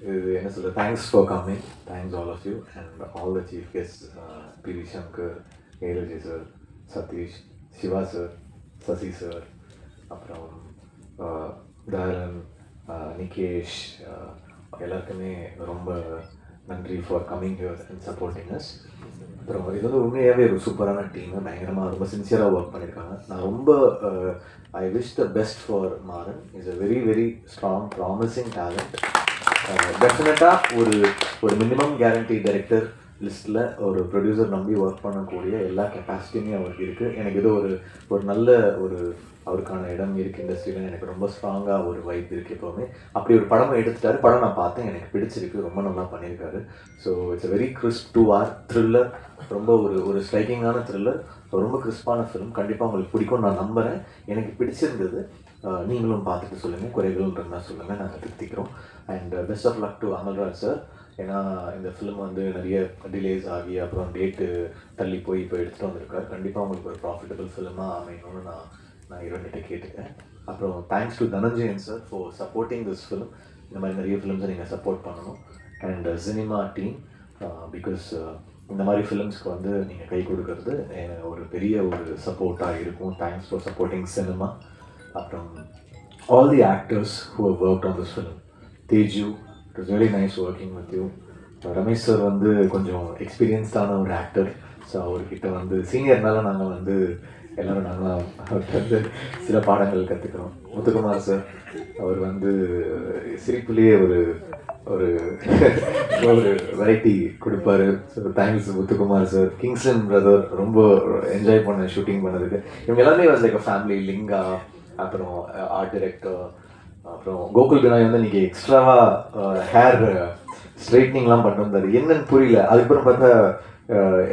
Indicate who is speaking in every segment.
Speaker 1: இது என்ன சொல்ல thanks for coming thanks all of you and all the chief guest PV Shankar ஏலஜி sir Satish Siva sir Sasi sir அப்புறம் தாரன் நிகேஷ் எல்லாருக்குமே ரொம்ப நன்றி for coming here and supporting us அப்புறம் இது வந்து உண்மையாகவே ஒரு சூப்பரான டீம் பயங்கரமாக ரொம்ப சின்சியராக ஒர்க் பண்ணியிருக்காங்க நான் ரொம்ப I wish the best for Maran is a very very strong promising talent Uh, டெஃபினட்டாக ஒரு ஒரு மினிமம் கேரண்டி டைரக்டர் லிஸ்ட்டில் ஒரு ப்ரொடியூசர் நம்பி ஒர்க் பண்ணக்கூடிய எல்லா கெப்பாசிட்டியுமே அவருக்கு இருக்குது எனக்கு ஏதோ ஒரு ஒரு நல்ல ஒரு அவருக்கான இடம் இருக்குது இண்டஸ்ட்ரியில் எனக்கு ரொம்ப ஸ்ட்ராங்காக ஒரு வைப் இருக்குது எப்போவுமே. அப்படி ஒரு படம் எடுத்துட்டாரு. படம் நான் பார்த்தேன். எனக்கு பிடிச்சிருக்கு. ரொம்ப நல்லா பண்ணியிருக்காரு. So it's a very crisp two hour thriller ரொம்ப ஒரு ஒரு ஸ்ட்ரைக்கிங்கான த்ரில்லர் ரொம்ப கிறிஸ்பான ஃபிலிம் கண்டிப்பாக உங்களுக்கு பிடிக்கும் நான் நம்புகிறேன் எனக்கு பிடிச்சிருந்தது. நீங்களும் பார்த்துட்டு சொல்லுங்கள் குறைகள் இருந்தால் சொல்லுங்கள் நாங்கள் திருத்திக்கிறோம். And best of luck to Amalraj sir ஏன்னா இந்த ஃபிலிம் வந்து நிறைய டிலேஸ் ஆகி அப்புறம் டேட்டு தள்ளி போய் இப்போ எடுத்துகிட்டு வந்திருக்காரு. கண்டிப்பாக உங்களுக்கு ஒரு ப்ராஃபிட்டபிள் ஃபிலிமாக அமையணும்னு நான் நான் இவன்கிட்ட கேட்டுக்கிறேன். அப்புறம் thanks to Dhananjayan sir for supporting this film இந்த மாதிரி நிறைய ஃபிலிம்ஸை நீங்கள் சப்போர்ட் பண்ணணும். அண்ட் சினிமா டீம் பிகாஸ் இந்த மாதிரி ஃபிலிம்ஸ்க்கு வந்து நீங்கள் கை கொடுக்கறது ஒரு பெரிய ஒரு சப்போர்ட்டாக இருக்கும். தேங்க்ஸ் ஃபார் சப்போர்ட்டிங் சினிமா அப்புறம் all the actors who have work on this film Theju it is very nice working with you Ramesh sir வந்து கொஞ்சம் எக்ஸ்பீரியன்ஸ்டான ஒரு ஆக்டர் ஸோ அவர்கிட்ட வந்து சீனியர்னால நாங்கள் வந்து எல்லாரும் நல்லா அவர்கிட்ட வந்து சில பாடங்கள் கற்றுக்கிறோம் முத்துக்குமார் சார் அவர் வந்து சிரிப்புலேயே ஒரு ஒரு ஒரு வெரைட்டி கொடுப்பாரு. So thanks Muthukumar sir Kingston brother ரொம்ப என்ஜாய் பண்ண ஷூட்டிங் பண்ணதுக்கு. இவங்க எல்லாமே வந்து லைக் ஃபேமிலி லிங்கா அப்புறம் ஆர்ட் டிரெக்டர் அப்புறம் கோகுல் பினாய் வந்து இன்னைக்கு எக்ஸ்ட்ராவாக ஹேர் ஸ்ட்ரைட்னிங்லாம் பண்ணிட்டு வந்தாரு என்னன்னு புரியல. அதுக்கப்புறம் பார்த்தா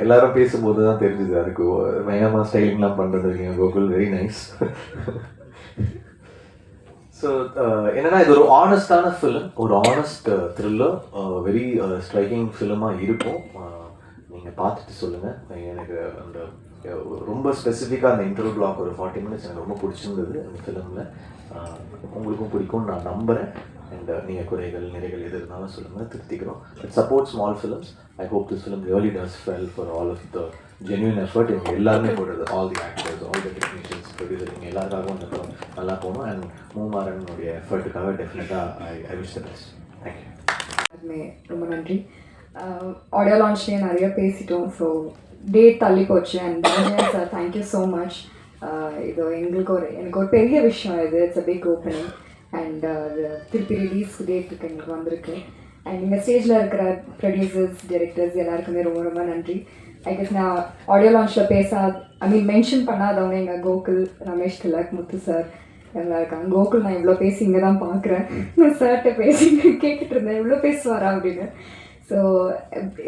Speaker 1: எல்லாரும் பேசும்போது தான் தெரிஞ்சுது அதுக்கு. பயங்கரமாக ஸ்டைலிங்லாம் பண்ணுறது இல்லைங்க கோகுல்? வெரி நைஸ் ஸோ என்னன்னா இது ஒரு ஆனஸ்டான ஃபிலிம் ஒரு ஆனஸ்ட் த்ரில்லர் வெரி ஸ்ட்ரைக்கிங் ஃபிலிமாக இருக்கும். நீங்கள் பார்த்துட்டு சொல்லுங்கள் எனக்கு அந்த ரொம்ப ஸ்பெசிஃபிக்காக அந்த இன்டர்வல் பிளாக் ஒரு ஃபார்ட்டி மினிட்ஸ் எனக்கு ரொம்ப பிடிச்சிருந்தது அந்த ஃபிலிமில் உங்களுக்கும் பிடிக்கும்னு நான் நம்புகிறேன் அண்ட் uh, நீங்கள் குறைகள் நிறைகள் எது இருந்தாலும் சொல்லுங்கள் திருத்திக்கிறோம். It support small films I hope this film really does fell for all of the genuine effort இவங்க எல்லாருமே போடுறது. All the actors all the technicians producer இவங்க எல்லாருக்காகவும் இந்த படம் நல்லா போகணும். அண்ட் மூமாரனுடைய எஃபர்ட்டுக்காக டெஃபினட்டாக I I wish the best thank you
Speaker 2: ரொம்ப நன்றி. ஆடியோ லான்ச்லேயே நிறைய பேசிட்டோம். ஸோ டேட் தள்ளி போச்சு. And Dhananjayan sir thank you so much இது எங்களுக்கு ஒரு எனக்கு ஒரு பெரிய விஷயம் இது. It's a big opening and அது திருப்பி ரிலீஸ் டேட்டுக்கு எங்களுக்கு வந்திருக்கு. அண்ட் இந்த ஸ்டேஜில் இருக்கிற ப்ரொடியூசர்ஸ் டைரக்டர்ஸ் எல்லாருக்குமே ரொம்ப ரொம்ப நன்றி. ஐ கெஸ் நான் ஆடியோ லான்ச்சில் பேச ஐ மீன் மென்ஷன் பண்ணாதவங்க எங்கள் கோகுல் ரமேஷ் திலக் முத்து சார் எல்லாம் இருக்காங்க. கோகுல் நான் இவ்வளோ பேசி இங்கே தான் பார்க்குறேன் நான் சார்கிட்ட பேசி கேட்டுட்டு இருந்தேன். இவ்வளோ பேசுவாரா அப்படின்னு. ஸோ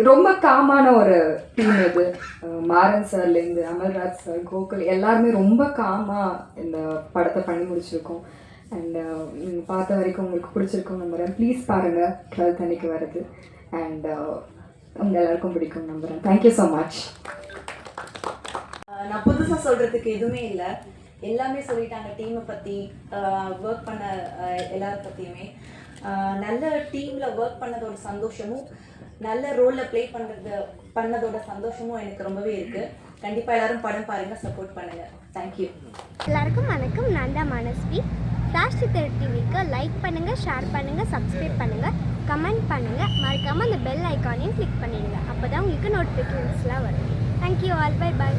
Speaker 2: ரொம்ப காமான ஒரு டீம் இது. Uh, மாறன் சார்லேருந்து அமல்ராஜ் சார் கோகுல் எல்லாருமே ரொம்ப காமாக இந்த படத்தை பண்ணி முடிச்சிருக்கோம். அண்ட் uh, நீங்கள் பார்த்த வரைக்கும் உங்களுக்கு பிடிச்சிருக்கும் நம்புகிறேன் ப்ளீஸ் பாருங்கள் டுவெல்த் அன்னைக்கு வருது அண்ட் uh, உங்கள் எல்லாருக்கும் பிடிக்கும் நம்புகிறேன் தேங்க்யூ ஸோ மச்
Speaker 3: நான் புதுசாக சொல்கிறதுக்கு எதுவுமே இல்லை. எல்லாமே சொல்லிட்டாங்க டீமை பற்றி ஒர்க் பண்ண ஆஹ் பற்றியுமே நல்ல டீமில் ஒர்க் பண்ணதோட சந்தோஷமும் நல்ல ரோலில் ப்ளே பண்ணுறது பண்ணதோட சந்தோஷமும் எனக்கு ரொம்பவே இருக்குது கண்டிப்பாக எல்லாரும் படம் பாருங்கள் சப்போர்ட் பண்ணுங்கள் தேங்க்யூ
Speaker 4: எல்லாருக்கும் வணக்கம். நான் தான் மனஸ்வி. ஃப்ளாஷ் சித்தர் டிவிக்கு லைக் பண்ணுங்கள் ஷேர் பண்ணுங்கள் சப்ஸ்கிரைப் பண்ணுங்கள் கமெண்ட் பண்ணுங்கள் மறக்காமல் அந்த பெல் ஐக்கானையும் கிளிக் பண்ணிடுங்க. அப்போ தான் உங்களுக்கு நோட்டிஃபிகேஷன்ஸ்லாம் வரும். Thank you all by by